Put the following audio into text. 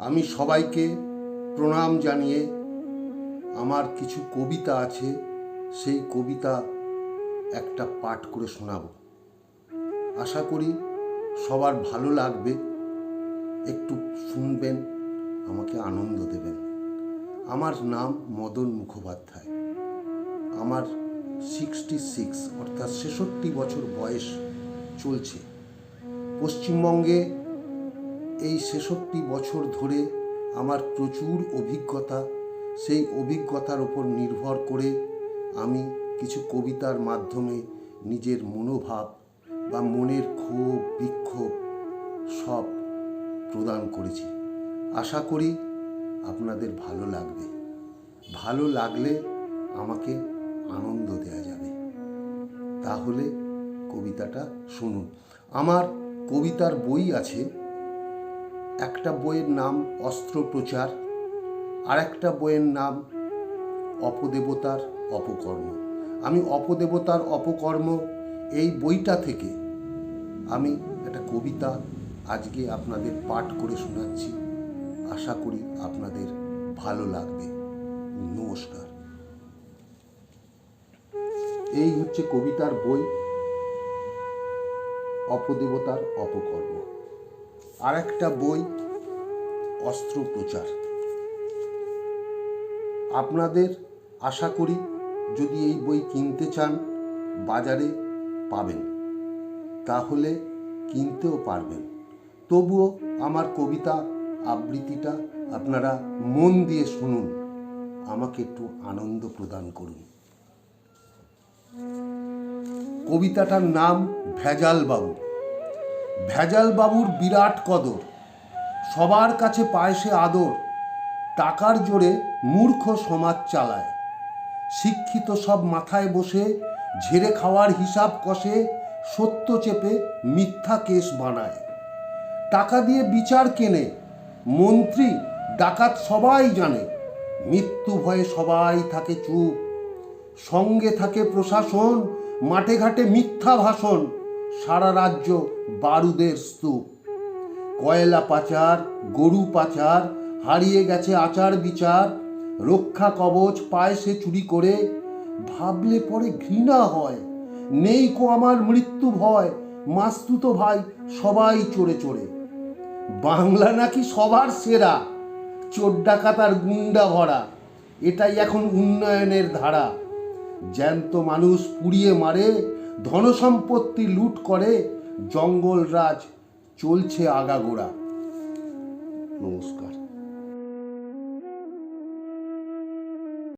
আমি সবাইকে প্রণাম জানিয়ে আমার কিছু কবিতা আছে, সেই কবিতা একটা পাঠ করে শোনাব। আশা করি সবার ভালো লাগবে, একটু শুনবেন, আমাকে আনন্দ দেবেন। আমার নাম মদন মুখোপাধ্যায়। আমার সিক্সটি সিক্স অর্থাৎ ছেষট্টি বছর বয়স চলছে। পশ্চিমবঙ্গে এই ছেষট্টি বছর ধরে আমার প্রচুর অভিজ্ঞতা, সেই অভিজ্ঞতার ওপর নির্ভর করে আমি কিছু কবিতার মাধ্যমে নিজের মনোভাব বা মনের ক্ষোভ, বিক্ষোভ সব প্রদান করেছি। আশা করি আপনাদের ভালো লাগবে। ভালো লাগলে আমাকে আনন্দ দেওয়া যাবে। তাহলে কবিতাটা শুনুন। আমার কবিতার বই আছে একটা বইয়ের নাম অস্ত্রপ্রচার আর একটা বইয়ের নাম অপদেবতার অপকর্ম। আমি অপদেবতার অপকর্ম এই বইটা থেকে আমি একটা কবিতা আজকে আপনাদের পাঠ করে শোনাচ্ছি। আশা করি আপনাদের ভালো লাগবে। নমস্কার। এই হচ্ছে কবিতার বই, অপদেবতার অপকর্ম। আর একটা বই অস্ত্রপ্রচার আপনাদের আশা করি যদি এই বই কিনতে চান, বাজারে পাবেন। তাহলে কিনতেও পারবেন। তবুও আমার কবিতা আবৃত্তিটা আপনারা মন দিয়ে শুনুন। আমাকে একটু আনন্দ প্রদান করুন। কবিতাটার নাম ভেজাল বাবু ভেজাল বাবুর বিরাট কদর। সবার কাছে পায় সে আদর। টাকার জোরে মূর্খ সমাজ চালায়। শিক্ষিত সব মাথায় বসে, ঝেড়ে খাওয়ার হিসাব কষে, সত্য চেপে মিথ্যা কেস বানায়। টাকা দিয়ে বিচার কেনে, মন্ত্রী, ডাকাত সবাই জানে। মৃত্যু ভয়ে সবাই থাকে চুপ। সঙ্গে থাকে প্রশাসন, মাঠে ঘাটে মিথ্যা ভাষণ। সারা রাজ্য বারুদের স্তূপ। কয়লা পাচার, গরু পাচার, হারিয়ে গেছে আচার বিচার, রক্ষা কবচ পায় সে চুরি করে, ভাবলে পরে ঘৃণা হয়। নেই কো আমার মৃত্যু ভয়, মাস্তুতো ভাই সবাই চড়ে চড়ে বাংলা নাকি সবার সেরা, চোর ডাকাতার গুন্ডা ভরা, এটাই এখন উন্নয়নের ধারা। জ্যান্ত মানুষ পুড়িয়ে মারে ধনসম্পত্তি লুট করে জঙ্গল রাজ চলছে আগাগোড়া। নমস্কার।